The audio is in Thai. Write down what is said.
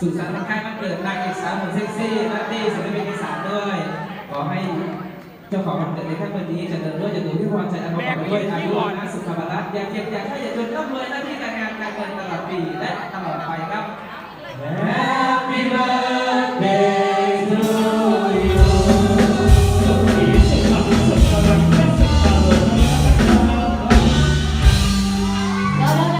สุขสันต์วันคล้ายวันเกิดนางเอกสาวหนุ่มเซ็กซี่นัตตี้ศิลปินอีสานด้วย ขอให้เจ้าของวันเกิดในค่ำวันนี้จะเดินด้วยจะดูที่วานใจอันประกอบไปด้วยอายุนะสุขภาพรัตอยาเก็บอยาไข้อย่าจนร่ำรวยหน้าที่การงานการเงินตลอดปีและ